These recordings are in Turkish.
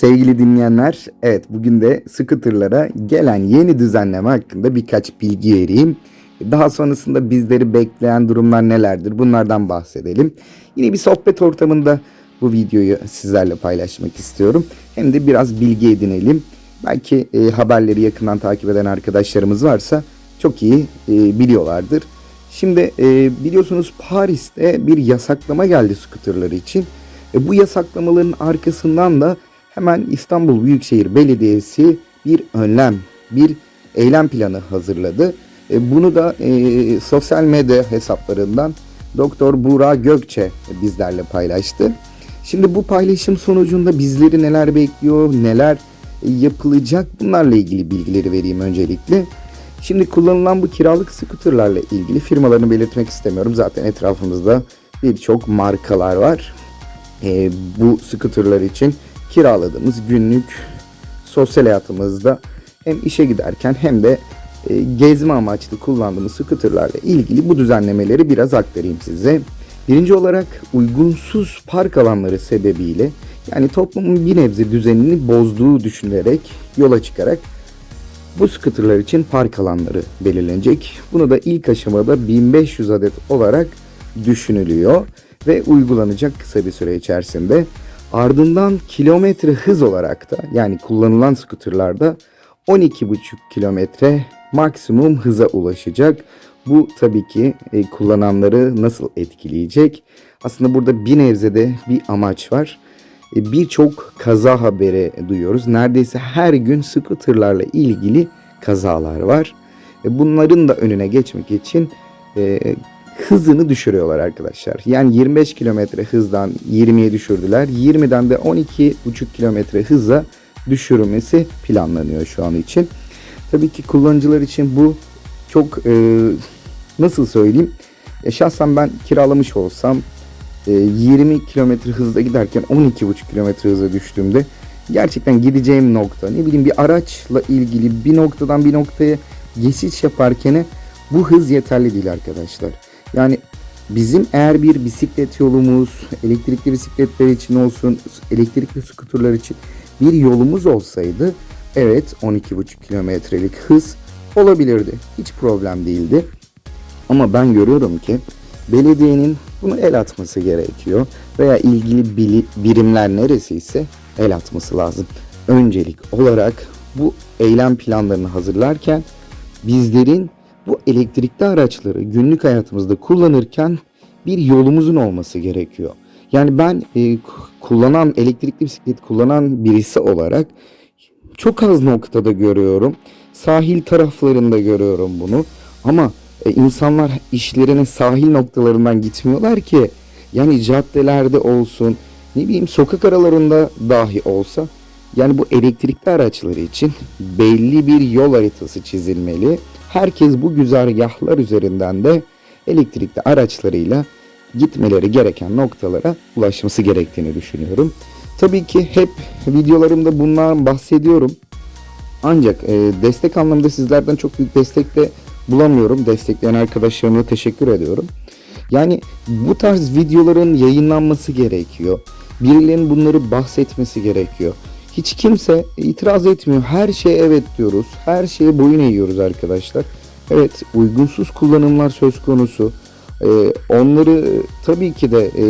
Sevgili dinleyenler, evet bugün de scooterlara gelen yeni düzenleme hakkında birkaç bilgi vereyim. Daha sonrasında bizleri bekleyen durumlar nelerdir bunlardan bahsedelim. Yine bir sohbet ortamında bu videoyu sizlerle paylaşmak istiyorum. Hem de biraz bilgi edinelim. Belki e, haberleri yakından takip eden arkadaşlarımız varsa çok iyi e, biliyorlardır. Şimdi e, biliyorsunuz Paris'te bir yasaklama geldi scooterları için. E, bu yasaklamaların arkasından da hemen İstanbul Büyükşehir Belediyesi bir önlem, bir eylem planı hazırladı. E, bunu da e, sosyal medya hesaplarından Doktor Buğra Gökçe bizlerle paylaştı. Şimdi bu paylaşım sonucunda bizleri neler bekliyor, neler yapılacak bunlarla ilgili bilgileri vereyim öncelikle. Şimdi kullanılan bu kiralık skuterlarla ilgili firmalarını belirtmek istemiyorum. Zaten etrafımızda birçok markalar var. Ee, bu skuterlar için kiraladığımız günlük sosyal hayatımızda hem işe giderken hem de e, gezme amaçlı kullandığımız skuterlarla ilgili bu düzenlemeleri biraz aktarayım size. Birinci olarak uygunsuz park alanları sebebiyle yani toplumun bir nebze düzenini bozduğu düşünülerek yola çıkarak bu scooterlar için park alanları belirlenecek. Bunu da ilk aşamada 1500 adet olarak düşünülüyor ve uygulanacak kısa bir süre içerisinde. Ardından kilometre hız olarak da yani kullanılan scooterlarda 12,5 kilometre maksimum hıza ulaşacak. Bu tabii ki e, kullananları nasıl etkileyecek? Aslında burada bir nevzede bir amaç var. E, Birçok kaza haberi duyuyoruz. Neredeyse her gün scooterlarla ilgili kazalar var. E, Bunların da önüne geçmek için e, hızını düşürüyorlar arkadaşlar. Yani 25 kilometre hızdan 20'ye düşürdüler. 20'den de 12,5 kilometre hıza düşürülmesi planlanıyor şu an için. Tabii ki kullanıcılar için bu çok e, nasıl söyleyeyim? E, şahsen ben kiralamış olsam e, 20 kilometre hızla giderken 12,5 kilometre hıza düştüğümde gerçekten gideceğim nokta ne bileyim bir araçla ilgili bir noktadan bir noktaya geçiş yaparken bu hız yeterli değil arkadaşlar. Yani bizim eğer bir bisiklet yolumuz, elektrikli bisikletler için olsun, elektrikli skuterlar için bir yolumuz olsaydı evet 12,5 kilometrelik hız olabilirdi. Hiç problem değildi. Ama ben görüyorum ki belediyenin bunu el atması gerekiyor veya ilgili birimler neresiyse el atması lazım. Öncelik olarak bu eylem planlarını hazırlarken bizlerin bu elektrikli araçları günlük hayatımızda kullanırken bir yolumuzun olması gerekiyor. Yani ben e, kullanan elektrikli bisiklet kullanan birisi olarak çok az noktada görüyorum. Sahil taraflarında görüyorum bunu. Ama e, insanlar işlerine sahil noktalarından gitmiyorlar ki. Yani caddelerde olsun, ne bileyim sokak aralarında dahi olsa yani bu elektrikli araçları için belli bir yol haritası çizilmeli. Herkes bu güzergahlar üzerinden de elektrikli araçlarıyla gitmeleri gereken noktalara ulaşması gerektiğini düşünüyorum. Tabii ki hep videolarımda bundan bahsediyorum. Ancak e, destek anlamında sizlerden çok büyük destek de bulamıyorum. Destekleyen arkadaşlarıma teşekkür ediyorum. Yani bu tarz videoların yayınlanması gerekiyor. Birilerinin bunları bahsetmesi gerekiyor. Hiç kimse itiraz etmiyor. Her şeye evet diyoruz. Her şeye boyun eğiyoruz arkadaşlar. Evet uygunsuz kullanımlar söz konusu. Ee, onları tabii ki de e,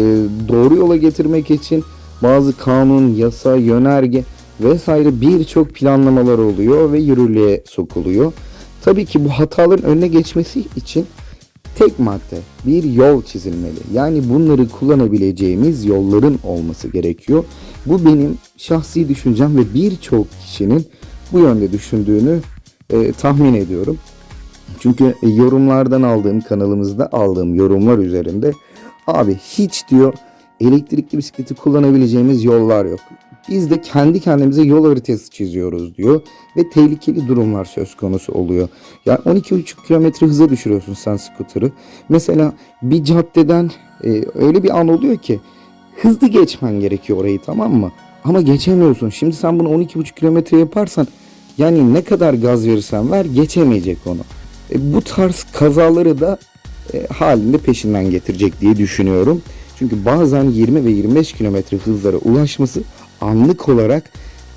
doğru yola getirmek için bazı kanun, yasa, yönerge vesaire birçok planlamalar oluyor ve yürürlüğe sokuluyor. Tabii ki bu hataların önüne geçmesi için tek madde bir yol çizilmeli. Yani bunları kullanabileceğimiz yolların olması gerekiyor. Bu benim şahsi düşüncem ve birçok kişinin bu yönde düşündüğünü e, tahmin ediyorum. Çünkü yorumlardan aldığım kanalımızda aldığım yorumlar üzerinde abi hiç diyor elektrikli bisikleti kullanabileceğimiz yollar yok. Biz de kendi kendimize yol haritası çiziyoruz diyor ve tehlikeli durumlar söz konusu oluyor. Ya 12,5 kilometre hıza düşürüyorsun sen skuterı. Mesela bir caddeden e, öyle bir an oluyor ki hızlı geçmen gerekiyor orayı tamam mı? Ama geçemiyorsun. Şimdi sen bunu 12,5 kilometre yaparsan yani ne kadar gaz verirsen ver geçemeyecek onu. E, bu tarz kazaları da e, halinde peşinden getirecek diye düşünüyorum. Çünkü bazen 20 ve 25 kilometre hızlara ulaşması anlık olarak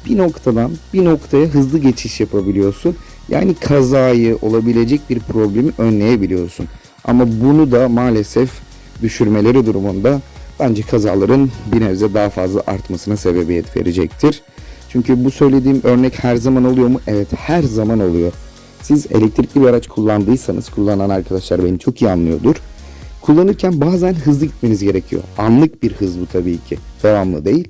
bir noktadan bir noktaya hızlı geçiş yapabiliyorsun. Yani kazayı olabilecek bir problemi önleyebiliyorsun. Ama bunu da maalesef düşürmeleri durumunda bence kazaların bir nebze daha fazla artmasına sebebiyet verecektir. Çünkü bu söylediğim örnek her zaman oluyor mu? Evet her zaman oluyor. Siz elektrikli bir araç kullandıysanız kullanan arkadaşlar beni çok iyi anlıyordur. Kullanırken bazen hızlı gitmeniz gerekiyor. Anlık bir hız bu tabii ki. Devamlı değil.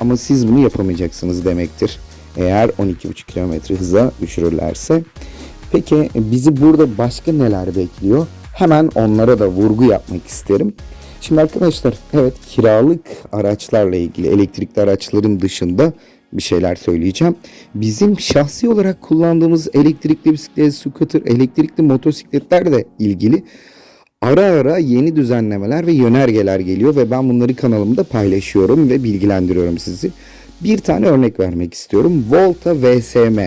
Ama siz bunu yapamayacaksınız demektir. Eğer 12,5 km hıza düşürürlerse. Peki bizi burada başka neler bekliyor? Hemen onlara da vurgu yapmak isterim. Şimdi arkadaşlar evet kiralık araçlarla ilgili elektrikli araçların dışında bir şeyler söyleyeceğim. Bizim şahsi olarak kullandığımız elektrikli bisiklet, scooter, elektrikli motosikletlerle ilgili ara ara yeni düzenlemeler ve yönergeler geliyor ve ben bunları kanalımda paylaşıyorum ve bilgilendiriyorum sizi. Bir tane örnek vermek istiyorum. Volta VSM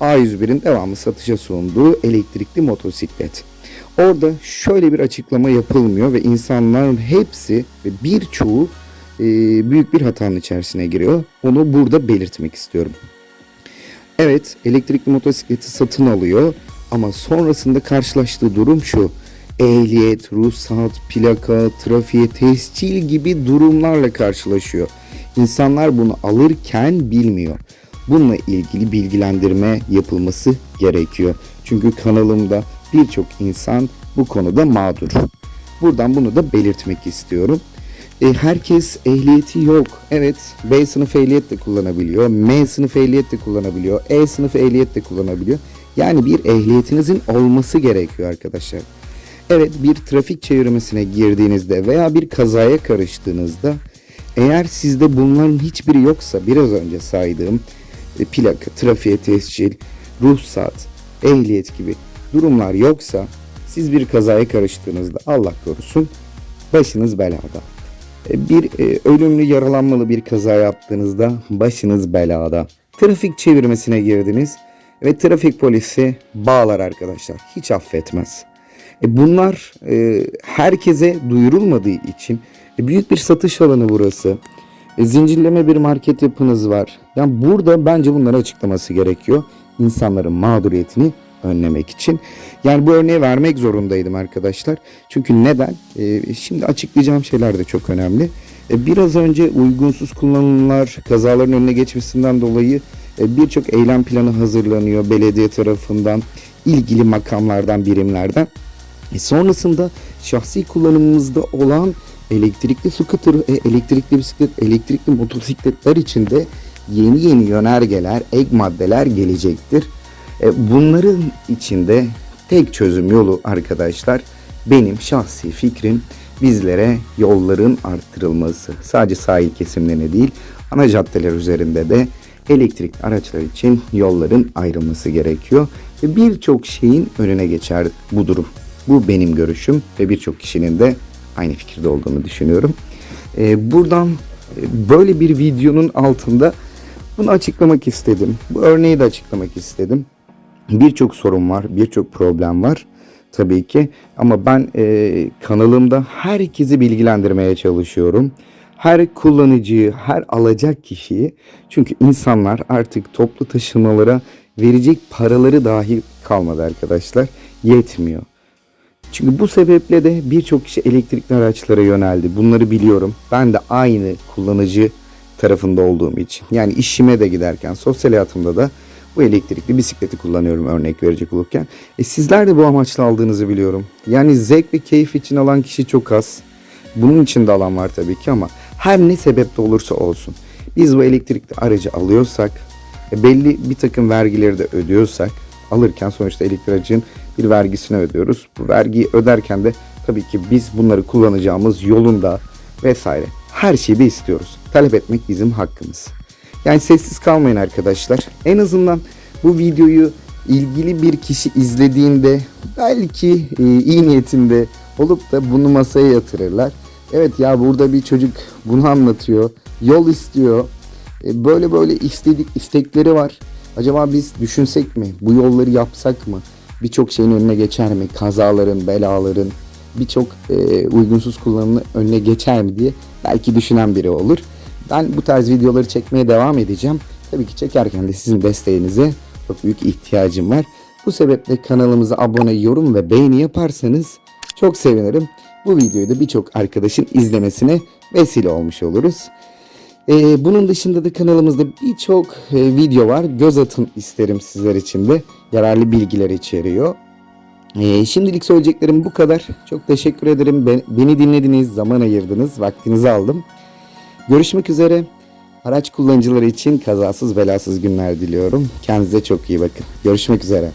A101'in devamlı satışa sunduğu elektrikli motosiklet. Orada şöyle bir açıklama yapılmıyor ve insanların hepsi ve birçoğu e, büyük bir hatanın içerisine giriyor. Onu burada belirtmek istiyorum. Evet elektrikli motosikleti satın alıyor ama sonrasında karşılaştığı durum şu. Ehliyet, ruhsat, plaka, trafiğe tescil gibi durumlarla karşılaşıyor. İnsanlar bunu alırken bilmiyor. Bununla ilgili bilgilendirme yapılması gerekiyor. Çünkü kanalımda birçok insan bu konuda mağdur. Buradan bunu da belirtmek istiyorum. E, herkes ehliyeti yok. Evet B sınıf ehliyet de kullanabiliyor. M sınıf ehliyet de kullanabiliyor. E sınıf ehliyet de kullanabiliyor. Yani bir ehliyetinizin olması gerekiyor arkadaşlar. Evet bir trafik çevirmesine girdiğinizde veya bir kazaya karıştığınızda eğer sizde bunların hiçbiri yoksa biraz önce saydığım e, plaka, trafiğe tescil, ruhsat, ehliyet gibi durumlar yoksa siz bir kazaya karıştığınızda Allah korusun başınız belada. E, Bir e, ölümlü yaralanmalı bir kaza yaptığınızda başınız belada. Trafik çevirmesine girdiniz ve trafik polisi bağlar arkadaşlar. Hiç affetmez. E, bunlar e, herkese duyurulmadığı için e, büyük bir satış alanı burası. E, zincirleme bir market yapınız var. Yani burada bence bunları açıklaması gerekiyor. İnsanların mağduriyetini önlemek için. Yani bu örneği vermek zorundaydım arkadaşlar. Çünkü neden? E, şimdi açıklayacağım şeyler de çok önemli. E, biraz önce uygunsuz kullanımlar kazaların önüne geçmesinden dolayı e, birçok eylem planı hazırlanıyor belediye tarafından, ilgili makamlardan, birimlerden. E sonrasında şahsi kullanımımızda olan elektrikli scooter, e, elektrikli bisiklet, elektrikli motosikletler için de yeni yeni yönergeler, ek maddeler gelecektir. E, bunların içinde tek çözüm yolu arkadaşlar benim şahsi fikrim bizlere yolların arttırılması. Sadece sahil kesimlerine değil ana caddeler üzerinde de elektrikli araçlar için yolların ayrılması gerekiyor. Ve birçok şeyin önüne geçer bu durum. Bu benim görüşüm ve birçok kişinin de aynı fikirde olduğunu düşünüyorum. Ee, buradan e, böyle bir videonun altında bunu açıklamak istedim. Bu örneği de açıklamak istedim. Birçok sorun var, birçok problem var tabii ki. Ama ben e, kanalımda herkesi bilgilendirmeye çalışıyorum. Her kullanıcıyı, her alacak kişiyi. Çünkü insanlar artık toplu taşımalara verecek paraları dahi kalmadı arkadaşlar. Yetmiyor. Çünkü bu sebeple de birçok kişi elektrikli araçlara yöneldi. Bunları biliyorum. Ben de aynı kullanıcı tarafında olduğum için. Yani işime de giderken, sosyal hayatımda da bu elektrikli bisikleti kullanıyorum örnek verecek olurken. E sizler de bu amaçla aldığınızı biliyorum. Yani zevk ve keyif için alan kişi çok az. Bunun için de alan var tabii ki ama her ne sebepte olursa olsun. Biz bu elektrikli aracı alıyorsak, e belli bir takım vergileri de ödüyorsak, alırken sonuçta elektrikli aracın bir vergisini ödüyoruz. Bu vergiyi öderken de tabii ki biz bunları kullanacağımız yolunda vesaire her şeyi de istiyoruz. Talep etmek bizim hakkımız. Yani sessiz kalmayın arkadaşlar. En azından bu videoyu ilgili bir kişi izlediğinde belki e, iyi niyetinde olup da bunu masaya yatırırlar. Evet ya burada bir çocuk bunu anlatıyor. Yol istiyor. E, böyle böyle istedik istekleri var. Acaba biz düşünsek mi? Bu yolları yapsak mı? Birçok şeyin önüne geçer mi? Kazaların, belaların, birçok e, uygunsuz kullanımın önüne geçer mi diye belki düşünen biri olur. Ben bu tarz videoları çekmeye devam edeceğim. Tabii ki çekerken de sizin desteğinize çok büyük ihtiyacım var. Bu sebeple kanalımıza abone, yorum ve beğeni yaparsanız çok sevinirim. Bu videoyu da birçok arkadaşın izlemesine vesile olmuş oluruz. Ee, bunun dışında da kanalımızda birçok e, video var. Göz atın isterim sizler için de. Yararlı bilgiler içeriyor. Ee, şimdilik söyleyeceklerim bu kadar. Çok teşekkür ederim. Ben- beni dinlediniz, zaman ayırdınız, vaktinizi aldım. Görüşmek üzere. Araç kullanıcıları için kazasız belasız günler diliyorum. Kendinize çok iyi bakın. Görüşmek üzere.